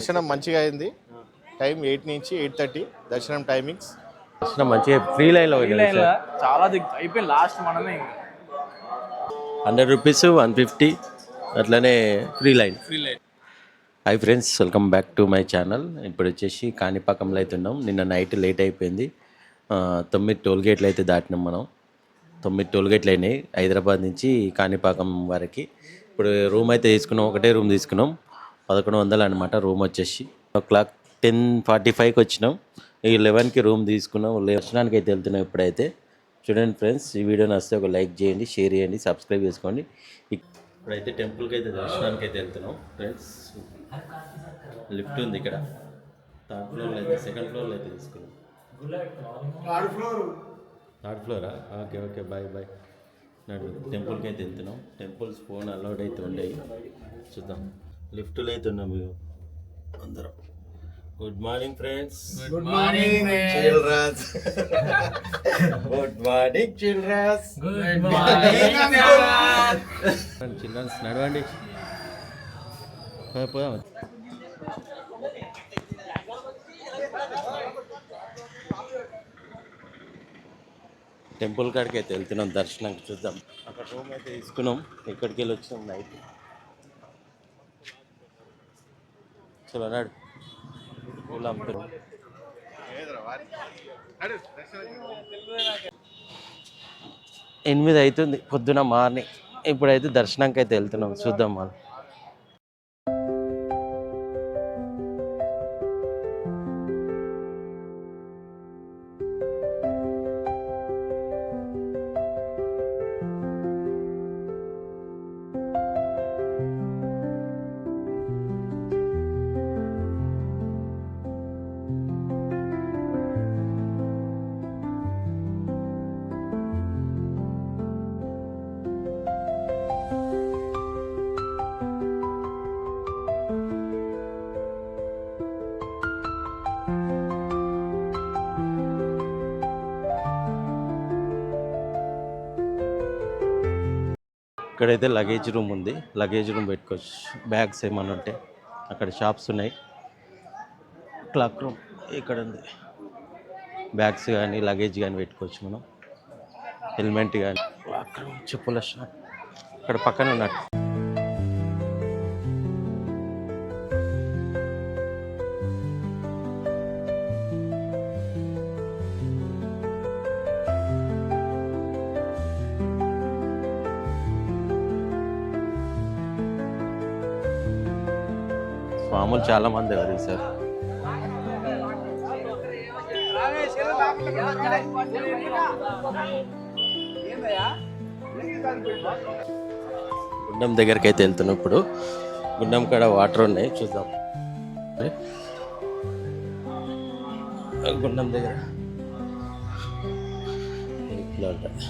దర్శనం మంచిగా అయింది. టైం ఎయిట్ నుంచి ఎయిట్ థర్టీ దర్శనం టైమింగ్స్ దర్శనం మంచిగా ఫ్రీ లైన్లో చాలా దిగ్ అయిపోయింది లాస్ట్ మనమే హండ్రెడ్ రూపీస్ వన్ ఫిఫ్టీ అట్లనే free line free line hi friends welcome back to my channel ఇప్పుడు వచ్చేసి కాణిపాకంలో అయితే ఉన్నాం. నిన్న నైట్ లేట్ అయిపోయింది. తొమ్మిది టోల్ గేట్లు అయితే దాటినాం మనం. తొమ్మిది టోల్ గేట్లు అయినాయి. హైదరాబాద్ నుంచి కాణిపాకం వరకు. ఇప్పుడు రూమ్ అయితే తీసుకున్నాం. ఒకటే రూమ్ తీసుకున్నాం. పదకొండు వందలు అనమాట రూమ్ వచ్చేసి. ఓ క్లాక్ టెన్ ఫార్టీ ఫైవ్కి వచ్చినాం. ఈ లెవెన్కి రూమ్ తీసుకున్నాం. దర్శనానికి అయితే వెళ్తున్నాం ఇప్పుడైతే. చూడండి ఫ్రెండ్స్ ఈ వీడియో నచ్చితే ఒక లైక్ చేయండి షేర్ చేయండి సబ్స్క్రైబ్ చేసుకోండి. ఇప్పుడైతే టెంపుల్కి అయితే దర్శనానికి అయితే వెళ్తున్నాం ఫ్రెండ్స్. లిఫ్ట్ ఉంది ఇక్కడ. థర్డ్ ఫ్లోర్లో అయితే సెకండ్ ఫ్లోర్లో అయితే తీసుకున్నాం. Third flora. Okay okay bye bye. నడు టెంపుల్కి అయితే వెళ్తున్నాం. టెంపుల్స్ ఫోన్ అలౌడ్ అయితే ఉండేవి. చూద్దాం. లిఫ్ట్లో అయితే ఉన్నాం మేము అందరం. Good morning friends good morning childrens good morning childrens good morning childrens నడవండి పోదాం టెంపుల్ కాడికి అయితే వెళ్తున్నాం దర్శనానికి చూద్దాం. అక్కడ రూమ్ అయితే తీసుకున్నాం. ఇక్కడికి వెళ్ళి వచ్చినాం నైట్ చలో నాడు ఎనిమిది అవుతుంది పొద్దున మార్నింగ్. ఇప్పుడైతే దర్శనానికి అయితే వెళ్తున్నాం చూద్దాం మనం. ఇక్కడైతే లగేజ్ రూమ్ ఉంది. లగేజ్ రూమ్ పెట్టుకోవచ్చు. బ్యాగ్స్ ఏమైనా ఉంటే అక్కడ షాప్స్ ఉన్నాయి. క్లాక్ రూమ్ ఇక్కడ ఉంది. బ్యాగ్స్ కానీ లగేజ్ కానీ పెట్టుకోవచ్చు మనం. హెల్మెట్ కానీ క్లాక్ రూమ్ చెప్పుల షాప్ ఇక్కడ పక్కన ఉన్నట్టు. పాపం చాలా మంది ఎవరు సార్ గుండం దగ్గరికి అయితే వెళ్తున్నాం ఇప్పుడు గుండం కాడ వాటర్ ఉన్నాయి చూద్దాం గుండం దగ్గర ఇట్లా ఉంటుంది.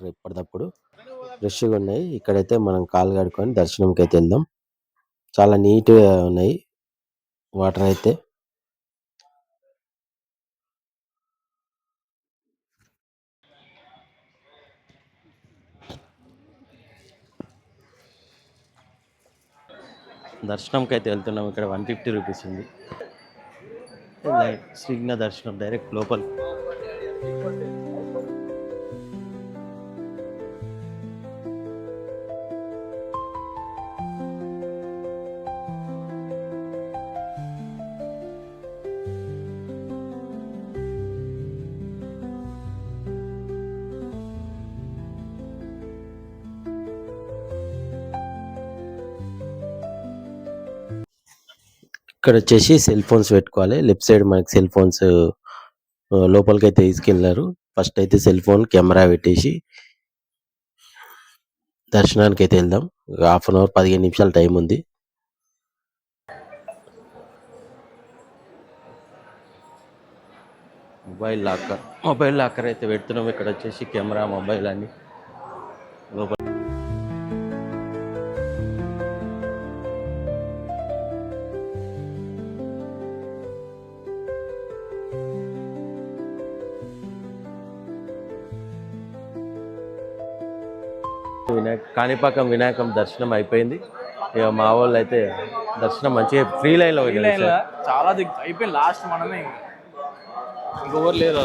వాటర్ ఎప్పటికప్పుడు ఫ్రెష్గా ఉన్నాయి. ఇక్కడైతే మనం కాలు కడుక్కొని దర్శనంకి అయితే వెళ్దాం. చాలా నీట్గా ఉన్నాయి. వాటర్ అయితే. దర్శనంకి అయితే వెళ్తున్నాం. ఇక్కడ వన్ ఫిఫ్టీ రూపీస్ ఉంది. శ్రీజ్ఞ దర్శనం డైరెక్ట్ లోపల. ఇక్కడ వచ్చేసి సెల్ ఫోన్స్ పెట్టుకోవాలి. లెఫ్ట్ సైడ్ మనకి సెల్ ఫోన్స్ లోపలికి అయితే తీసుకెళ్ళారు ఫస్ట్ అయితే సెల్ ఫోన్ కెమెరా పెట్టేసి దర్శనానికి అయితే వెళ్దాం హాఫ్ అన్ అవర్ పదిహేను నిమిషాలు టైం ఉంది. మొబైల్ లాకర్ మొబైల్ లాకర్ అయితే పెడుతున్నాం. ఇక్కడ వచ్చేసి కెమెరా మొబైల్ అన్ని లోపల. కాణిపాకం వినాయకం దర్శనం అయిపోయింది. ఇక మా వాళ్ళు అయితే దర్శనం మంచిగా ఫ్రీ లైన్లో ఫ్రీ లైన్లో చాలా అయిపోయింది లాస్ట్ మనమే ఇంకా. ఇంకొకరు లేరు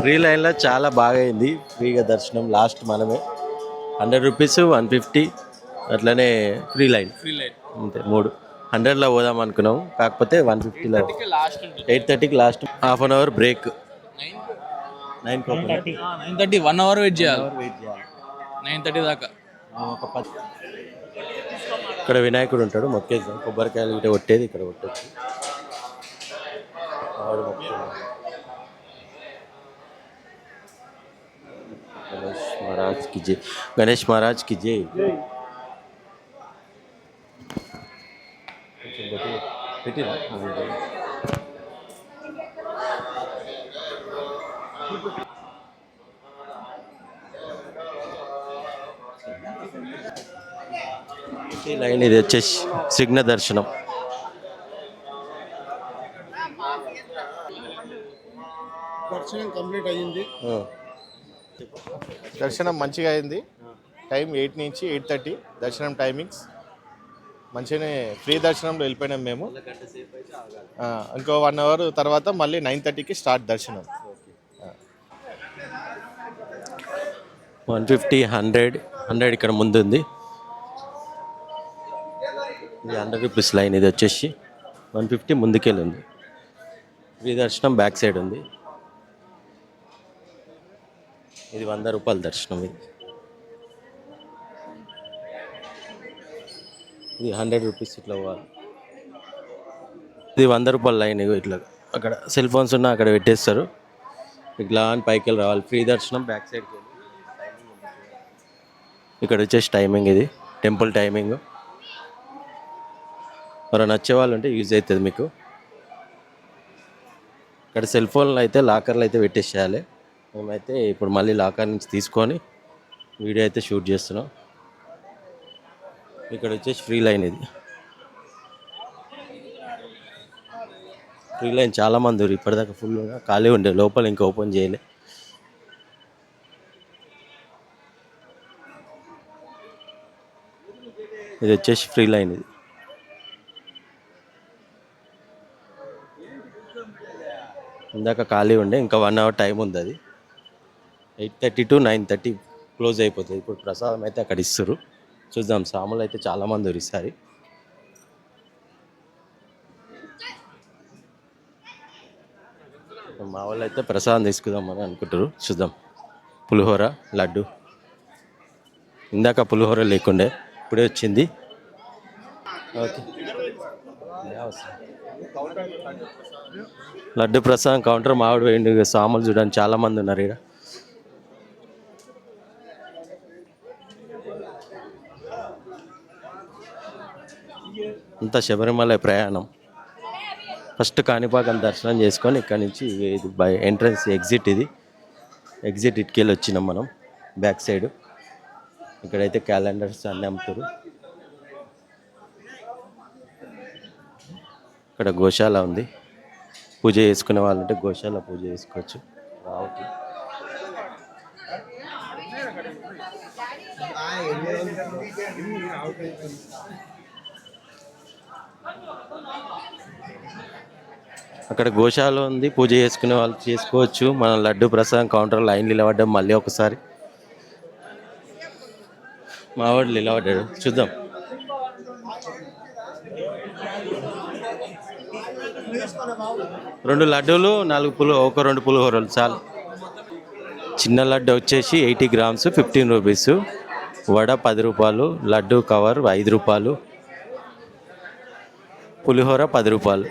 ఫ్రీ లైన్లో చాలా బాగా అయింది ఫ్రీగా దర్శనం లాస్ట్ మనమే. హండ్రెడ్ రూపీస్ వన్ ఫిఫ్టీ అట్లనే ఫ్రీ లైన్ ఫ్రీ లైన్ అంతే మూడు. హండ్రెడ్లో పోదాం అనుకున్నాం. కాకపోతే వన్ ఫిఫ్టీలో ఎయిట్ థర్టీకి last half an hour break nine nine thirty one hour wait చేయాలి. వెయిట్ చేయాలి. నైన్ థర్టీ దాకా. ఒక పది. ఇక్కడ వినాయకుడు ఉంటాడు మొక్కేద్దాం కొబ్బరికాయలు ఇటు కొట్టేది ఇక్కడ కొట్టచ్చు గణేష్ మహారాజ్కి జై. గణేష్ మహారాజ్కి జై పెట్టిరా? లైన్ ఇది వచ్చేసి సిగ్న దర్శనం. దర్శనం కంప్లీట్ అయ్యింది. దర్శనం మంచిగా అయింది. టైం ఎయిట్ నుంచి ఎయిట్ థర్టీ దర్శనం టైమింగ్స్. మంచిగానే ఫ్రీ దర్శనంలో వెళ్ళిపోయినాం మేము. ఇంకో వన్ అవర్ తర్వాత మళ్ళీ నైన్ థర్టీకి స్టార్ట్ దర్శనం. వన్ ఫిఫ్టీ హండ్రెడ్ హండ్రెడ్ ఇక్కడ ముందు ఉంది ఇది హండ్రెడ్ రూపీస్ లైన్ ఇది వచ్చేసి వన్ ఫిఫ్టీ ముందుకెళ్ళి ఉంది ఫ్రీ దర్శనం బ్యాక్ సైడ్ ఉంది. ఇది వంద రూపాయల దర్శనం ఇది. ఇది హండ్రెడ్ రూపీస్ ఇట్లా పోవాలి. ఇది వంద రూపాయల లైన్ ఇట్లా అక్కడ సెల్ ఫోన్స్ ఉన్నా అక్కడ పెట్టేస్తారు. ఇట్లా అని పైకి వెళ్ళి రావాలి. ఫ్రీ దర్శనం బ్యాక్ సైడ్కి. ఇక్కడ వచ్చేసి టైమింగ్ ఇది. టెంపుల్ టైమింగ్ మరి నచ్చే వాళ్ళు ఉంటే యూజ్ అవుతుంది మీకు. ఇక్కడ సెల్ ఫోన్లు అయితే లాకర్లు అయితే పెట్టేసేయాలి. మేమైతే ఇప్పుడు మళ్ళీ లాకర్ నుంచి తీసుకొని వీడియో అయితే షూట్ చేస్తున్నాం. ఇక్కడ వచ్చేసి ఫ్రీ లైన్ ఇది. ఫ్రీ లైన్ చాలామంది ఇప్పటిదాకా ఫుల్ ఖాళీ ఉండే. లోపల ఇంకా ఓపెన్ చేయలే. ఇది వచ్చేసి ఫ్రీ లైన్ ఇది. ఇందాక ఖాళీ ఉండే ఇంకా వన్ అవర్ టైం ఉంది అది. Eight thirty to nine thirty close అయిపోతుంది. ఇప్పుడు ప్రసాదం అయితే అక్కడ ఇస్తారు చూద్దాం సాములు అయితే చాలామంది ఉన్నారు ఈసారి మా వాళ్ళు అయితే ప్రసాదం తీసుకుందామని అనుకుంటారు చూద్దాం. పులిహోర లడ్డు. ఇందాక పులిహోర లేకుండే. ఇప్పుడే వచ్చింది. ఓకే. లడ్డు ప్రసాదం కౌంటర్ మామిడి వేయండి. సాములు చూడండి చాలామంది ఉన్నారు ఇక్కడ అంతా శబరిమల ప్రయాణం. ఫస్ట్ కాణిపాకం దర్శనం చేసుకొని ఇక్కడ నుంచి ఇది బై ఎంట్రన్స్ ఎగ్జిట్ ఇది. ఎగ్జిట్ ఇటుకెళ్ళి వచ్చినాం మనం. బ్యాక్ సైడ్ ఇక్కడైతే క్యాలెండర్స్ అన్నీ అమ్ముతారు. ఇక్కడ గోశాల ఉంది. పూజ చేసుకునే వాళ్ళంటే గోశాల పూజ చేసుకోవచ్చు. రావుకి అక్కడ గోశాల ఉంది. పూజ చేసుకునే వాళ్ళు చేసుకోవచ్చు. మనం లడ్డు ప్రసాదం కౌంటర్ లైన్ నిలబడ్డం మళ్ళీ ఒకసారి. మావాడు నిలబడ్డాడు చూద్దాం. రెండు లడ్డూలు నాలుగు పులు ఒక రెండు పులిహోరలు చాలు. చిన్న లడ్డు వచ్చేసి eighty grams fifteen rupees. Vada పది రూపాయలు లడ్డు కవర్ ఐదు రూపాయలు. పులిహోర పది రూపాయలు.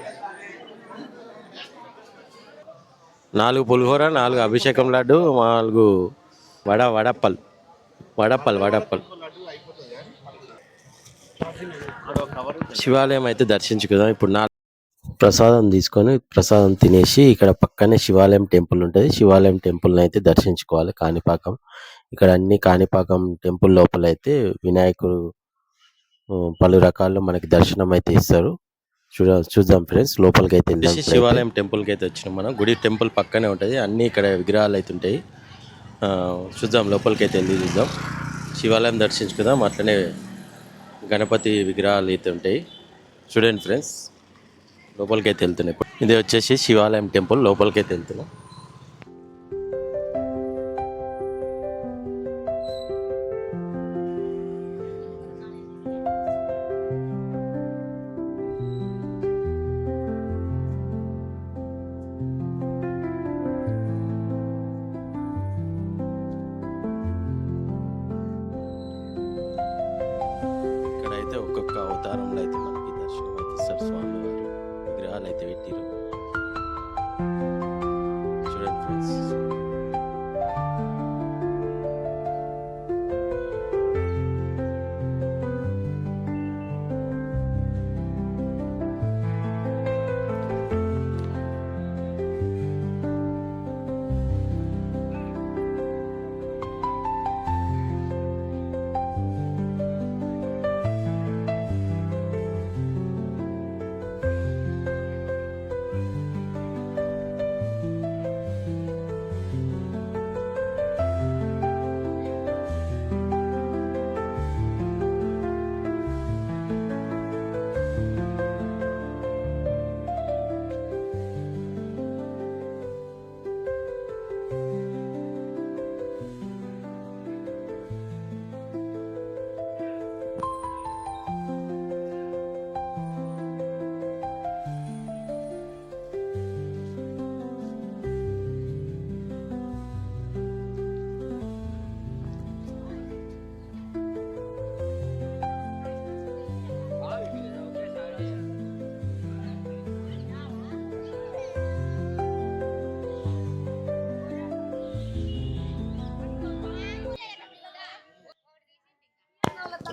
నాలుగు పులిహోర నాలుగు అభిషేకం లడ్డు నాలుగు వడ వడప్పలు. వడప్పలు వడప్పల్. శివాలయం అయితే దర్శించుకుందాం ఇప్పుడు నా ప్రసాదం తీసుకొని ప్రసాదం తినేసి ఇక్కడ పక్కనే శివాలయం టెంపుల్ ఉంటుంది. శివాలయం టెంపుల్ని అయితే దర్శించుకోవాలి కాణిపాకం. ఇక్కడ అన్ని కాణిపాకం టెంపుల్ లోపల అయితే వినాయకుడు పలు రకాల్లో మనకి దర్శనం అయితే ఇస్తారు. చూడ చూద్దాం ఫ్రెండ్స్ లోపలికి అయితే వెళ్దాం శివాలయం టెంపుల్కి అయితే వచ్చినాం మనం. గుడి టెంపుల్ పక్కనే ఉంటుంది. అన్ని ఇక్కడ విగ్రహాలు అయితే ఉంటాయి. చూద్దాం లోపలికి అయితే వెళ్ళి చూద్దాం. శివాలయం దర్శించుకుందాం అట్లనే గణపతి విగ్రహాలు అయితే ఉంటాయి. చూడండి ఫ్రెండ్స్ లోపలికైతే వెళ్తున్నాయి. ఇది వచ్చేసి శివాలయం టెంపుల్ లోపలికైతే వెళ్తున్నాం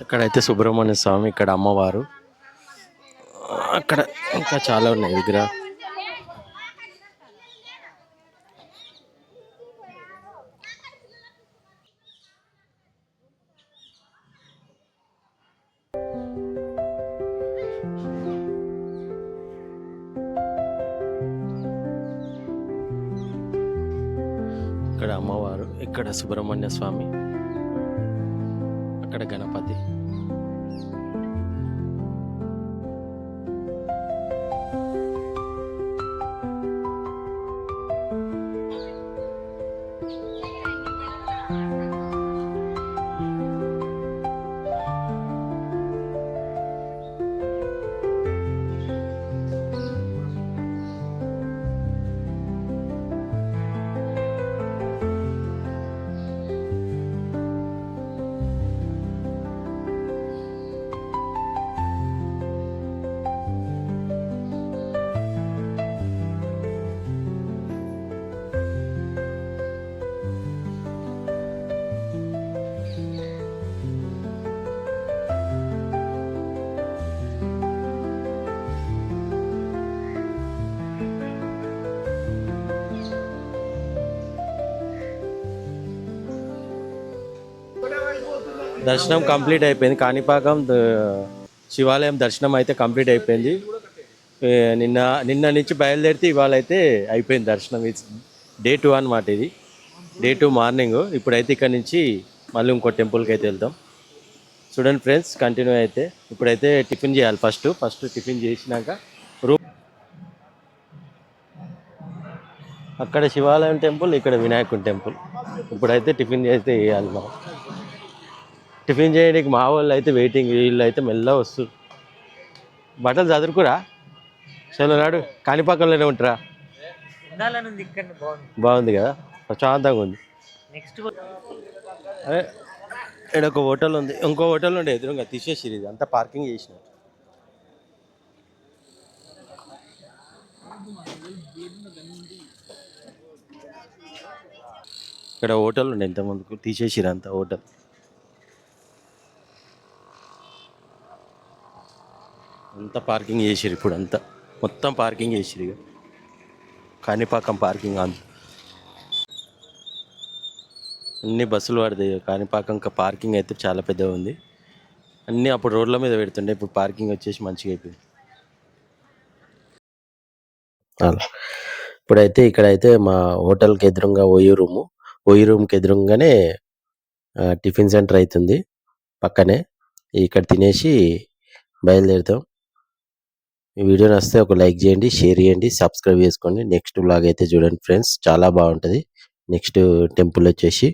అక్కడైతే సుబ్రహ్మణ్య స్వామి ఇక్కడ అమ్మవారు. అక్కడ ఇంకా చాలా ఉన్నాయి విగ్రహ. ఇక్కడ అమ్మవారు ఇక్కడ సుబ్రహ్మణ్య స్వామి. అక్కడ గణపతి. దర్శనం కంప్లీట్ అయిపోయింది. కాణిపాకం శివాలయం దర్శనం అయితే కంప్లీట్ అయిపోయింది. నిన్న నిన్న నుంచి బయలుదేరితే ఇవాళ అయితే అయిపోయింది దర్శనం. డే టూ అనమాట ఇది. డే టూ మార్నింగ్ ఇప్పుడైతే ఇక్కడ నుంచి మళ్ళీ ఇంకో టెంపుల్కి అయితే వెళ్తాం. చూడండి ఫ్రెండ్స్ కంటిన్యూ అయితే. ఇప్పుడైతే టిఫిన్ చేయాలి ఫస్ట్. ఫస్ట్ టిఫిన్ చేసినాక రూమ్ అక్కడ శివాలయం టెంపుల్ ఇక్కడ వినాయకుని టెంపుల్. ఇప్పుడైతే టిఫిన్ చేస్తే వేయాలి మనం. టిఫిన్ చేయడానికి మా వాళ్ళు అయితే వెయిటింగ్ వీళ్ళు అయితే మెల్లగా వస్తారు బట్టలు చదువుకురా చలో నాడు కాణిపాకంలోనే ఉంటారా? బాగుంది. కదా? ప్రశాంతంగా ఉంది. నెక్స్ట్ ఇక్కడ ఒక హోటల్ ఉంది. ఇంకో హోటల్ ఉండే ఎదురుగా తీసేసి ఇది. అంతా పార్కింగ్ చేసిన ఇక్కడ హోటల్ ఉండే ఇంతమందికి తీసేసిరు అంతా హోటల్. అంతా పార్కింగ్ చేసిరు ఇప్పుడు అంతా. మొత్తం పార్కింగ్ చేసిరు ఇక. కాణిపాకం పార్కింగ్ అంత అన్ని బస్సులు పడతాయి కాణిపాకం పార్కింగ్ అయితే చాలా పెద్దగా ఉంది. అన్నీ అప్పుడు రోడ్ల మీద పెడుతుండే ఇప్పుడు పార్కింగ్ వచ్చేసి మంచిగా అయిపోయింది. అలా. ఇప్పుడైతే ఇక్కడైతే మా హోటల్కి ఎదురుగా ఓయి రూము. ఓయి రూమ్కి ఎదురుగానే టిఫిన్ సెంటర్ అవుతుంది పక్కనే. ఇక్కడ తినేసి బయలుదేరుతాం. ఈ వీడియో నచ్చితే ఒక లైక్ చేయండి షేర్ చేయండి సబ్స్క్రైబ్ చేసుకోండి. నెక్స్ట్ బ్లాగ్ అయితే చూడండి ఫ్రెండ్స్. చాలా బాగుంటుంది. నెక్స్ట్ టెంపుల్ వచ్చేసి.